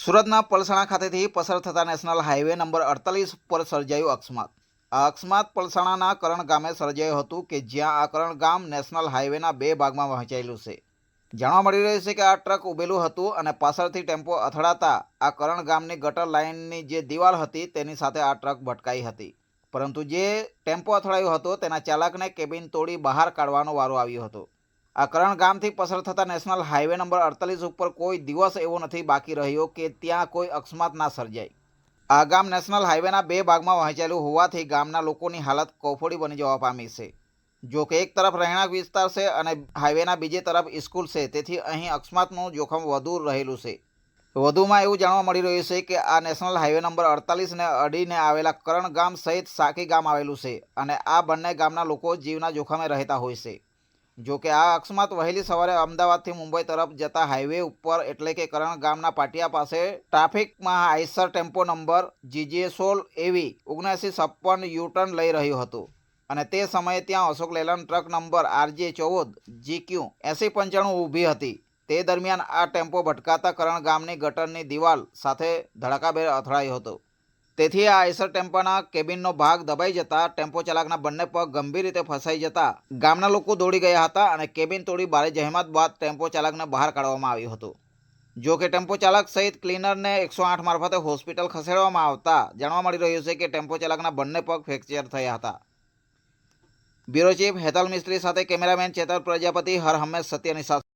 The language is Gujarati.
સુરતના પલસાણા ખાતેથી પસાર થતા નેશનલ હાઈવે નંબર અડતાલીસ પર સર્જાયું અકસ્માત. આ અકસ્માત પલસાણાના કરણ ગામે સર્જાયું હતું કે જ્યાં આ કરણ ગામ નેશનલ હાઈવેના બે ભાગમાં વહેંચાયેલું છે. જાણવા મળી રહ્યું છે કે આ ટ્રક ઉભેલું હતું અને પાછળથી ટેમ્પો અથડાતા આ કરણ ગામની ગટર લાઇનની જે દિવાલ હતી તેની સાથે આ ટ્રક ભટકાઈ હતી. પરંતુ જે ટેમ્પો અથડાયો હતો તેના ચાલકને કેબિન તોડી બહાર કાઢવાનો વારો આવ્યો હતો. કરણ ગામથી પસાર થતા નેશનલ હાઈવે નંબર અડતાલીસ ઉપર કોઈ દિવસ એવો નથી બાકી રહ્યો કે ત્યાં કોઈ અકસ્માત ના સર્જાય. આ ગામ નેશનલ હાઈવેના બે ભાગમાં વહેંચાયેલું હોવાથી ગામના લોકોની હાલત કોફોડી બની જવા પામી છે. જો કે એક તરફ રહેણાંક વિસ્તાર છે અને હાઈવેના બીજી તરફ સ્કૂલ છે, તેથી અહીં અકસ્માતનું જોખમ વધુ રહેલું છે. વધુમાં એવું જાણવા મળી રહ્યું છે કે આ નેશનલ હાઈવે નંબર અડતાલીસને અડીને આવેલા કરણ ગામ સહિત સાકી ગામ આવેલું છે અને આ બંને ગામના લોકો જીવના જોખમે રહેતા હોય છે. જો કે આ અકસ્માત વહેલી સવારે અમદાવાદથી મુંબઈ તરફ જતા હાઈવે ઉપર એટલે કે કરણ ગામના પાટિયા પાસે ટ્રાફિકમાં આઈસર ટેમ્પો નંબર જીજે સોળ એવી ઓગણસી છપ્પન યુટર્ન લઈ રહ્યું હતું. અને તે સમયે ત્યાં Ashok Leyland truck number RJ ચૌદ જીક્યુ એસી પંચાણું ઊભી હતી. તે દરમિયાન આ ટેમ્પો ભટકાતા કરણ ગામની ગટરની દિવાલ સાથે ધડાકાભેર અથડાયો હતો. તેથી આ આઈસર ટેમ્પોના કેબિનનો ભાગ દબાઈ જતા ટેમ્પો ચાલકના બંને પગ ગંભીર રીતે ફસાઈ જતા ગામના લોકો દોડી ગયા હતા અને કેબિન તોડી ભારે જહેમત બાદ ટેમ્પો ચાલકને બહાર કાઢવામાં આવ્યું હતું. જો કે ટેમ્પો ચાલક સહિત ક્લીનરને એકસો આઠ મારફતે હોસ્પિટલ ખસેડવામાં આવતા જાણવા મળી રહ્યું છે કે ટેમ્પો ચાલકના બંને પગ ફ્રેક્ચર થયા હતા. બ્યુરો ચીફ હેતલ મિસ્ત્રી સાથે કેમેરામેન ચેતર પ્રજાપતિ હર હંમેશ સત્યની સાથે